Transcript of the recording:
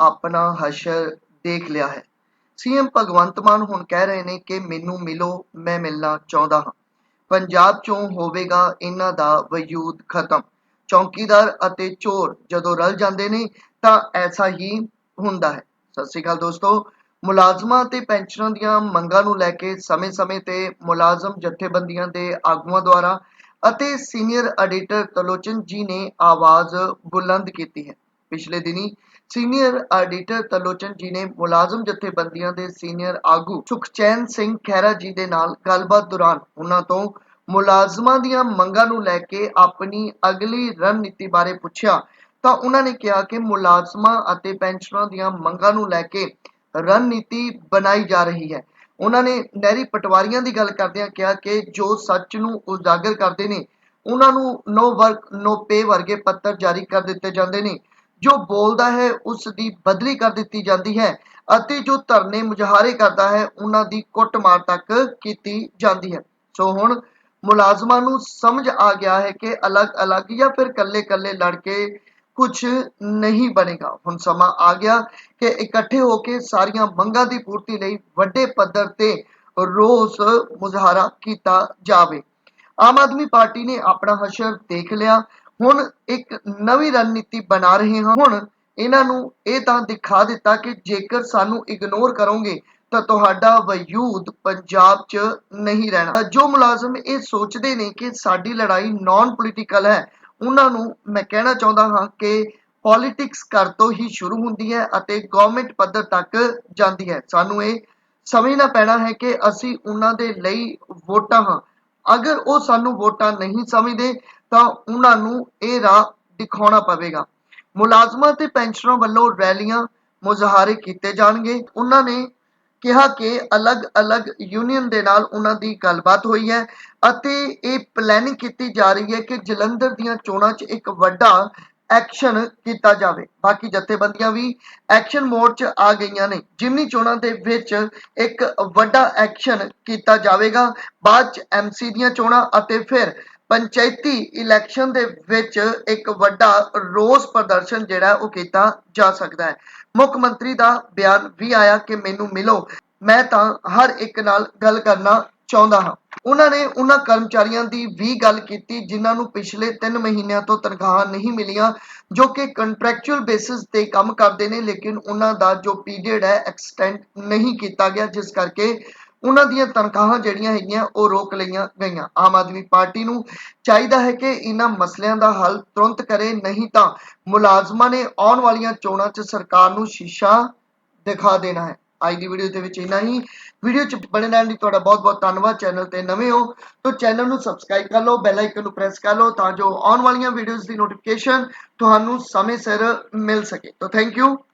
ਆਪਣਾ ਹਸ਼ਰ ਦੇਖ ਲਿਆ ਹੈ। ਸੀਐਮ ਭਗਵੰਤ ਮਾਨ ਹੁਣ ਕਹਿ ਰਹੇ ਨੇ ਕਿ ਮੈਨੂੰ ਮਿਲੋ, ਮੈਂ ਮਿਲਣਾ ਚਾਹੁੰਦਾ ਹਾਂ। ਪੰਜਾਬ ਚੋਂ ਹੋਵੇਗਾ ਇਹਨਾਂ ਦਾ ਵਜੂਦ ਖਤਮ। ਚੌਕੀਦਾਰ ਅਤੇ ਚੋਰ ਜਦੋਂ ਰਲ ਜਾਂਦੇ ਨੇ ਤਾਂ ਐਸਾ ਹੀ ਹੁੰਦਾ ਹੈ। ਸਤਿ ਸ਼੍ਰੀ ਅਕਾਲ ਦੋਸਤੋ, ਮੁਲਾਜ਼ਮਾਂ ਤੇ ਪੈਨਸ਼ਨਰਾਂ ਦੀਆਂ ਮੰਗਾਂ ਨੂੰ ਲੈ ਕੇ ਸਮੇਂ-ਸਮੇਂ ਤੇ ਮੁਲਾਜ਼ਮ ਜਥੇਬੰਦੀਆਂ ਦੇ ਆਗੂਆਂ ਦੁਆਰਾ ਅਤੇ ਸੀਨੀਅਰ ਐਡੀਟਰ ਤਲੋਚਨ ਜੀ ਨੇ ਆਵਾਜ਼ ਬੁਲੰਦ ਕੀਤੀ ਹੈ। ਪਿਛਲੇ ਦਿਨੀ ਸੀਨੀਅਰ ਐਡੀਟਰ ਤਲੋਚਨ ਜੀ ਨੇ ਮੁਲਾਜ਼ਮ ਜਥੇਬੰਦੀਆਂ ਦੇ ਸੀਨੀਅਰ ਆਗੂ ਸੁਖਚੈਨ ਸਿੰਘ ਖਹਿਰਾ ਜੀ ਦੇ ਨਾਲ ਗੱਲਬਾਤ ਦੌਰਾਨ ਉਹਨਾਂ ਤੋਂ ਮੁਲਾਜ਼ਮਾਂ ਦੀਆਂ ਮੰਗਾਂ ਨੂੰ ਲੈ ਕੇ ਆਪਣੀ ਅਗਲੀ ਰਣਨੀਤੀ ਬਾਰੇ ਪੁੱਛਿਆ ਤਾਂ ਉਹਨਾਂ ਨੇ ਕਿਹਾ ਕਿ ਮੁਲਾਜ਼ਮਾਂ ਅਤੇ ਪੈਨਸ਼ਨਰਾਂ ਦੀਆਂ ਮੰਗਾਂ ਨੂੰ ਲੈ ਕੇ ਰਣਨੀਤੀ ਬਣਾਈ ਜਾ ਰਹੀ ਹੈ। ਉਹਨਾਂ ਨੇ ਨਹਿਰੀ ਪਟਵਾਰੀਆਂ ਦੀ ਗੱਲ ਕਰਦਿਆਂ ਕਿਹਾ ਕਿ ਜੋ ਸੱਚ ਨੂੰ ਉਜਾਗਰ ਕਰਦੇ ਨੇ, ਉਹਨਾਂ ਨੂੰ ਨੋ ਵਰਕ ਨੋ ਪੇ ਵਰਗੇ ਪੱਤਰ ਜਾਰੀ ਕਰ ਦਿੱਤੇ ਜਾਂਦੇ ਨੇ। ਜੋ ਬੋਲਦਾ ਹੈ ਉਸ ਦੀ ਬਦਲੀ ਕਰ ਦਿੱਤੀ ਜਾਂਦੀ ਹੈ ਅਤੇ ਜੋ ਧਰਨੇ ਮੁਜ਼ਾਹਰੇ ਕਰਦਾ ਹੈ, ਉਹਨਾਂ ਦੀ ਕੁੱਟਮਾਰ ਤੱਕ ਕੀਤੀ ਜਾਂਦੀ ਹੈ। ਸੋ ਹੁਣ ਮੁਲਾਜ਼ਮਾਂ ਨੂੰ ਸਮਝ ਆ ਗਿਆ ਹੈ ਕਿ ਅਲੱਗ-ਅਲੱਗ ਜਾਂ ਫਿਰ ਕੱਲੇ-ਕੱਲੇ ਲੜ ਕੇ ਕੁਝ ਨਹੀਂ ਬਣੇਗਾ। ਹੁਣ ਸਮਾਂ ਆ ਗਿਆ ਕਿ ਇਕੱਠੇ ਹੋ ਕੇ ਸਾਰੀਆਂ ਮੰਗਾਂ ਦੀ ਪੂਰਤੀ ਲਈ ਵੱਡੇ ਪੱਧਰ ਤੇ ਰੋਸ ਮੁਜ਼ਾਹਰਾ ਕੀਤਾ ਜਾਵੇ। ਆਮ ਆਦਮੀ ਪਾਰਟੀ ਨੇ ਆਪਣਾ ਹਸ਼ਰ ਦੇਖ ਲਿਆ ਹੁਣ ਇੱਕ ਨਵੀਂ ਰਣਨੀਤੀ ਬਣਾ ਰਹੇ ਹਾਂ। ਹੁਣ ਇਹਨਾਂ ਨੂੰ ਇਹ ਤਾਂ ਦਿਖਾ ਦਿੱਤਾ ਕਿ ਜੇਕਰ ਸਾਨੂੰ ਇਗਨੋਰ ਕਰੋਗੇ, ਤਾਂ ਤੁਹਾਡਾ ਵਜੂਦ ਪੰਜਾਬ 'ਚ ਨਹੀਂ ਰਹਿਣਾ। ਜੋ ਮੁਲਾਜ਼ਮ ਇਹ ਸੋਚਦੇ ਨੇ ਕਿ ਸਾਡੀ ਲੜਾਈ ਨਾਨ ਪੋਲੀਟੀਕਲ ਹੈ, ਉਹਨਾਂ ਨੂੰ ਮੈਂ ਕਹਿਣਾ ਚਾਹੁੰਦਾ ਹਾਂ ਕਿ ਪੋਲਿਟਿਕਸ ਘਰ ਤੋਂ ਹੀ ਸ਼ੁਰੂ ਹੁੰਦੀ ਹੈ ਅਤੇ ਗਵਰਨਮੈਂਟ ਪੱਧਰ ਤੱਕ ਜਾਂਦੀ ਹੈ। ਸਾਨੂੰ ਇਹ ਸਮਝਣਾ ਪੈਣਾ ਹੈ ਕਿ ਅਸੀਂ ਉਹਨਾਂ ਦੇ ਲਈ ਵੋਟਾਂ ਹਾਂ। ਅਗਰ ਉਹ ਸਾਨੂੰ ਵੋਟਾਂ ਨਹੀਂ ਸਮਝਦੇ ਤਾਂ ਉਹਨਾਂ ਨੂੰ ਇਹ ਰਾਹ ਦਿਖਾਉਣਾ ਪਵੇਗਾ। ਮੁਲਾਜ਼ਮਾਂ ਤੇ ਪੈਨਸ਼ਨਰਾਂ ਵੱਲੋਂ ਰੈਲੀਆਂ ਮੁਜ਼ਾਹਰੇ ਕੀਤੇ ਜਾਣਗੇ। ਉਹਨਾਂ ਨੇ ਕਿਹਾ ਕਿ ਅਲੱਗ-ਅਲੱਗ ਯੂਨੀਅਨ ਦੇ ਨਾਲ ਉਹਨਾਂ ਦੀ ਗੱਲਬਾਤ ਹੋਈ ਹੈ ਅਤੇ ਇਹ ਪਲੈਨਿੰਗ ਕੀਤੀ ਜਾ ਰਹੀ ਹੈ ਕਿ ਜਲੰਧਰ ਦੀਆਂ ਚੋਣਾਂ 'ਚ ਇੱਕ ਵੱਡਾ ਐਕਸ਼ਨ ਕੀਤਾ ਜਾਵੇ। ਬਾਕੀ ਜਥੇਬੰਦੀਆਂ ਵੀ ਐਕਸ਼ਨ ਮੋਡ 'ਚ ਆ ਗਈਆਂ ਨੇ। ਜਿਮਨੀ ਚੋਣਾਂ ਦੇ ਵਿੱਚ ਇੱਕ ਵੱਡਾ ਐਕਸ਼ਨ ਕੀਤਾ ਜਾਵੇਗਾ, ਬਾਅਦ 'ਚ ਐਮਸੀ ਦੀਆਂ ਚੋਣਾਂ ਅਤੇ ਫਿਰ ਪੰਚਾਇਤੀ ਇਲੈਕਸ਼ਨ ਦੇ ਵਿੱਚ ਇੱਕ ਵੱਡਾ ਰੋਸ ਪ੍ਰਦਰਸ਼ਨ ਜਿਹੜਾ ਉਹ ਕੀਤਾ ਜਾ ਸਕਦਾ ਹੈ। ਮੁੱਖ ਮੰਤਰੀ ਦਾ ਬਿਆਨ ਵੀ ਆਇਆ ਕਿ ਮੈਨੂੰ ਮਿਲੋ। ਮੈਂ ਤਾਂ ਹਰ ਇੱਕ ਨਾਲ ਗੱਲ ਕਰਨਾ ਚਾਹੁੰਦਾ ਹਾਂ। ਉਹਨਾਂ ਨੇ ਉਹਨਾਂ ਕਰਮਚਾਰੀਆਂ ਦੀ ਵੀ ਗੱਲ ਕੀਤੀ, ਜਿਨ੍ਹਾਂ ਨੂੰ ਪਿਛਲੇ 3 ਮਹੀਨਿਆਂ ਤੋਂ ਤਨਖਾਹਾਂ ਨਹੀਂ ਮਿਲੀਆਂ, ਜੋ ਕਿ ਕੰਟਰੈਕਚੁਅਲ ਬੇਸਿਸ ਤੇ ਕੰਮ ਕਰਦੇ ਨੇ, ਲੇਕਿਨ ਉਹਨਾਂ ਦਾ ਜੋ ਪੀਰੀਅਡ ਹੈ ਐਕਸਟੈਂਡ ਨਹੀਂ ਕੀਤਾ ਗਿਆ, ਜਿਸ ਕਰਕੇ ਉਹਨਾਂ ਦੀਆਂ ਤਨਖਾਹਾਂ ਜਿਹੜੀਆਂ ਹੈਗੀਆਂ, ਉਹ ਰੋਕ ਲਈਆਂ ਗਈਆਂ। ਆਮ ਆਦਮੀ ਪਾਰਟੀ ਨੂੰ ਚਾਹੀਦਾ ਹੈ ਕਿ ਇਹਨਾਂ ਮਸਲਿਆਂ ਦਾ ਹੱਲ ਤੁਰੰਤ ਕਰੇ, ਨਹੀਂ ਤਾਂ ਮੁਲਾਜ਼ਮਾਂ ਨੇ ਆਉਣ ਵਾਲੀਆਂ ਚੋਣਾਂ 'ਚ ਸਰਕਾਰ ਨੂੰ ਸ਼ੀਸ਼ਾ ਦਿਖਾ ਦੇਣਾ ਹੈ। ਅੱਜ ਦੀ ਵੀਡੀਓ ਦੇ ਵਿੱਚ ਇੰਨਾ ਹੀ। ਵੀਡੀਓ 'ਚ ਬਣੇ ਰਹਿਣ ਲਈ ਤੁਹਾਡਾ ਬਹੁਤ-ਬਹੁਤ ਧੰਨਵਾਦ। ਚੈਨਲ ਤੇ ਨਵੇਂ ਹੋ ਤਾਂ ਚੈਨਲ ਨੂੰ ਸਬਸਕ੍ਰਾਈਬ ਕਰ ਲਓ, ਬੈਲ ਆਈਕਨ ਨੂੰ ਪ੍ਰੈਸ ਕਰ ਲਓ ਤਾਂ ਜੋ ਆਉਣ ਵਾਲੀਆਂ ਵੀਡੀਓਜ਼ ਦੀ ਨੋਟੀਫਿਕੇਸ਼ਨ ਤੁਹਾਨੂੰ ਸਮੇਂ ਸਿਰ ਮਿਲ ਸਕੇ। ਤਾਂ ਥੈਂਕ ਯੂ